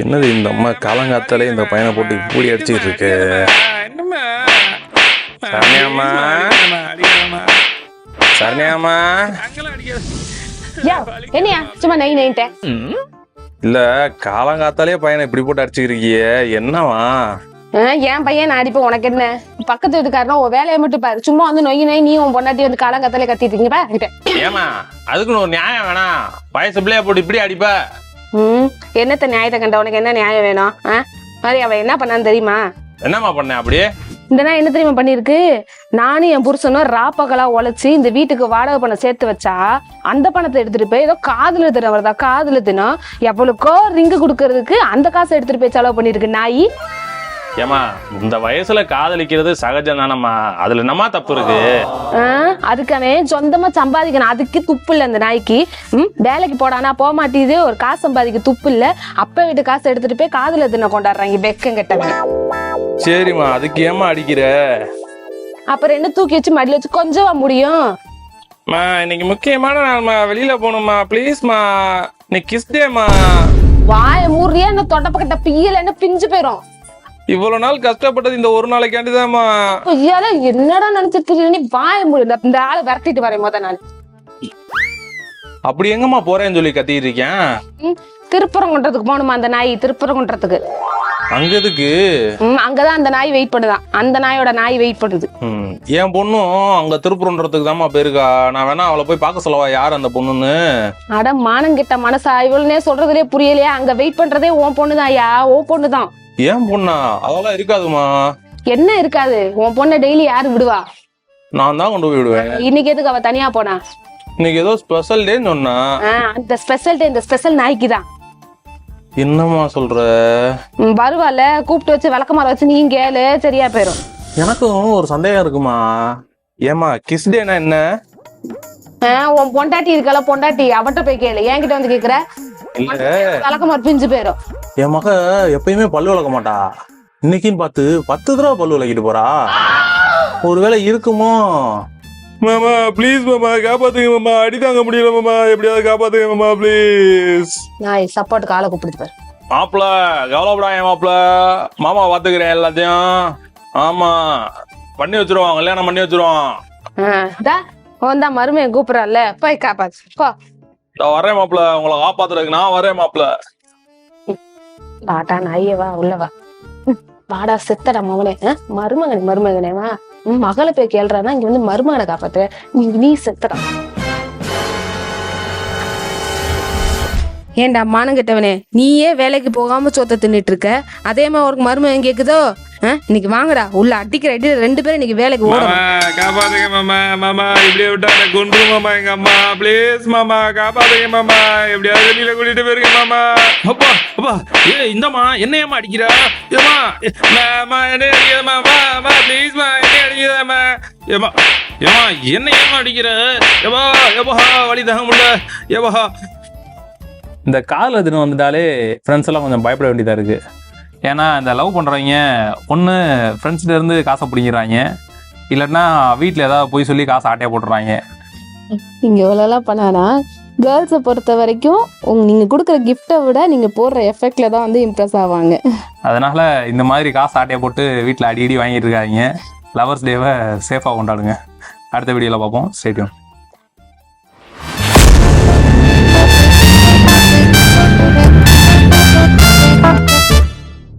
என்னது இந்த அம்மா காலங்காத்தாலே இந்த பையனை போட்டு இப்படி அடிச்சுட்டு இருக்கு? சரண்யாமா என்னையா? சும்மா நை நைன்ட்டேன் இல்ல காலங்காத்தாலே பையனை இப்படி போட்டு அடிச்சுக்கிருக்கியே. என்னவா என் பையன் நான் அடிப்பேன் உனக்கு என்ன? பக்கத்து வீட்டுக்காரனா உன் வேலையை மட்டும் பாரு. சும்மா வந்து நொய் நொய் நீ உன் பொண்டாட்டி வந்து காலங்கத்தாலே கத்திட்டு இருக்கீங்க பா ஏமா அதுக்குன்னு ஒரு நியாயம் வேணாம். வயசு பிள்ளைய போட்டு இப்படி அடிப்ப. ம் என்னத்த நியாயத்தை கண்ட? உனக்கு என்ன நியாயம் வேணும்? ஆ? மாதிரி அவன் என்ன பண்ணான்னு தெரியுமா? என்னம்மா பண்ண அப்படியே இந்த என்ன தெரியுமா பண்ணிருக்கு நானும் என் புருஷனும் ராப்பகலா உழைச்சி இந்த வீட்டுக்கு வாடகை பணம் சேர்த்து வச்சா அந்த பணத்தை எடுத்துட்டு போய் ஏதோ காதுல தினம் வருதா காதுல தினம் எவ்வளவுக்கோ ரிங்கு கொடுக்கறதுக்கு அந்த காசை எடுத்துட்டு போய் செலவு பண்ணிருக்கு நாய். ஏமா இந்த வயசுல காதலிக்கிறது சகஜம் தானம்மா. அதுல என்னமா தப்பு இருக்கு? ஆ, அதுக்கு அவன் சொந்தமா சம்பாதிக்கணும். அதுக்கு துப்பு இல்ல அந்த நாய்க்கு. ம்? வேலைக்கு போடானா போக மாட்டேது ஒரு காசு சம்பாதிக்க துப்பு இல்ல அப்ப வீட்டு காசு எடுத்துட்டு போய் காதுல தின கொண்டாடுறாங்க வெக்கம் கெட்டவன் சரிம்மா அதுக்கு ஏமா அடிக்கிற? அப்புறம் என்ன தூக்கி வச்சு மடியில வச்சு கொஞ்சவா முடியும். மா இன்னைக்கு முக்கியமான நாள்மா. வெளியில போகணுமா ப்ளீஸ்மா இன்னைக்கு கிஸ் டேமா வாய மூறியா என்ன தொட்டப்பக்கட்ட பியலன்னு பிஞ்சு போயிரும். இவ்வளவு நாள் கஷ்டப்பட்டது இந்த ஒரு நாளைக்காண்டி தான்மா ஐயால என்னடா நினைச்சிட்டு நீ வாய மூடு. இந்த- ஆளை விரட்டிட்டு வரேன் முத நான் அப்படி எங்கம்மா போறேன்னு சொல்லி கத்திட்டு இருக்கேன்? திருப்பரங்குன்றத்துக்கு போகணுமா அந்த நாய்? திருப்பரங்குன்றத்துக்கு. அங்க எதுக்கு? அங்கதான் அந்த நாய் வெயிட் பண்ணுதான் அந்த நாயோட நாய் வெயிட் பண்ணுது. என் பொண்ணும் அங்க திருப்பூர்ன்றதுக்கு தாம்மா போயிருக்கா. நான் வேணா அவளை போய் பார்க்க சொல்லவா யார் அந்த பொண்ணுன்னு? அட மானங்கிட்ட மனசா இவ்வளவுனே சொல்றதுலயே புரியலையா. அங்க வெயிட் பண்றதே உன் பொண்ணுதான்யா. உன் பொண்ணுதான். ஏன் பொண்ணா? அதெல்லாம் இருக்காதுமா. என்ன இருக்காது? உன் பொண்ணை டெய்லி யாரு விடுவா? நான் தான் கொண்டு போய் விடுவேன். இன்னைக்கு எதுக்கு அவ தனியா போனா? இன்னைக்கு ஏதோ ஸ்பெஷல் டேன்னு சொன்னா. அந்த ஸ்பெஷல் டே இந்த ஸ்பெஷல் நாய்க்கு தான் என்னம்மா சொல்ற? வருவால கூப்பிட்டு வச்சு விளக்கமாற வச்சு நீ கேளு சரியா போயிரும். எனக்கும் ஒரு சந்தேகம் இருக்குமா? ஏமா கிஸ் டேனா என்ன? உன் பொண்டாட்டி இருக்கல பொண்டாட்டி அவட்ட போய் கேளு. என்கிட்ட வந்து கேக்குற? இல்ல. விளக்கமாறு பிஞ்சு போயிரும். என் மக எப்பயுமே பல்லு விளக்க மாட்டா. இன்னைக்குன்னு பார்த்து பத்து தடவை பல்லு விளக்கிட்டு போறா. ஒருவேளை இருக்குமோ? மாமா ப்ளீஸ் மாமா காப்பாத்துங்க மாமா. அடி தாங்க முடியல மாமா. எப்படியாவது காப்பாத்துங்க மாமா ப்ளீஸ் நாய் சப்போர்ட்டுக்கு ஆளை கூப்பிடுது பாரு மாப்பிள கவலைப்படா என் மாப்பிள. மாமா பாத்துக்கிறேன் எல்லாத்தையும். ஆமா. பண்ணி வச்சிருவோம் கல்யாணம் பண்ணி வச்சிருவோம் உன் தான் மருமையை கூப்பிடறான்ல. போய் காப்பாத்து. போ. நான் வரேன் மாப்பிள. உங்களை காப்பாத்துறதுக்கு நான் வரேன் மாப்பிள. வாடா நாயே வா உள்ள வா. ம், வாடா செத்தடா மகனே மருமகனே வா. மகளை போய் கேள்றானா இங்க வந்து மருமகனை காப்பாத்து. நீ நீ செத்தடா. ஏன்டா மானங்கிட்டவனே நீயே வேலைக்கு போகாம சோத்த தின்னுட்டு இருக்க. அதே மாதிரி ஒரு மருமகன் கேக்குதோ? இன்னைக்கு வாங்கடா. உள்ள அடிக்கிற அடியில ரெண்டு பேரும் இன்னைக்கு வேலைக்கு மாமா ஓடணும். காப்பாத்துங்க மாமா. மாமா இப்படியே விட்டா கொன்று மாமா எங்க அம்மா. ப்ளீஸ் மாமா காப்பாத்துங்க மாமா. எப்படியாவது வெளியில கூட்டிட்டு போயிருங்க மாமா. அப்பா அப்பா. ஏ இந்தம்மா என்ன ஏமா அடிக்கிறா? ஏமா மாமா என்ன அடிக்கிறமா மா மா ப்ளீஸ் மா என்ன அடிக்கிறமா ஏமா ஏமா என்ன ஏமா அடிக்கிற? ஏவா ஏவா வழி தாங்க முடியல. ஏவா இந்த காதல் தினம் வந்துட்டாலே ஃப்ரெண்ட்ஸ் எல்லாம் கொஞ்சம் பயப்பட வேண்டியதாக இருக்கு. ஏன்னா இந்த லவ் பண்ணுறவங்க ஒன்று ஃப்ரெண்ட்ஸ்ல இருந்து காசை பிடிங்கிறாங்க இல்லைன்னா வீட்டில் ஏதாவது போய் சொல்லி காசை ஆட்டையை போட்டுறாங்க. நீங்க இவ்வளோலாம் பண்ணானா கேர்ள்ஸை பொறுத்த வரைக்கும் உங்க நீங்க கொடுக்குற கிஃப்ட்டை விட நீங்க போடுற எஃபெக்ட்ல தான் வந்து இம்ப்ரெஸ் ஆவாங்க. அதனால இந்த மாதிரி காசு ஆட்டையை போட்டு வீட்டில் அடி அடி வாங்கிட்டு இருக்காங்க லவர்ஸ் டேவை சேஃபாக கொண்டாடுங்க. அடுத்த வீடியோவில் பார்ப்போம். ஸ்டேடியம்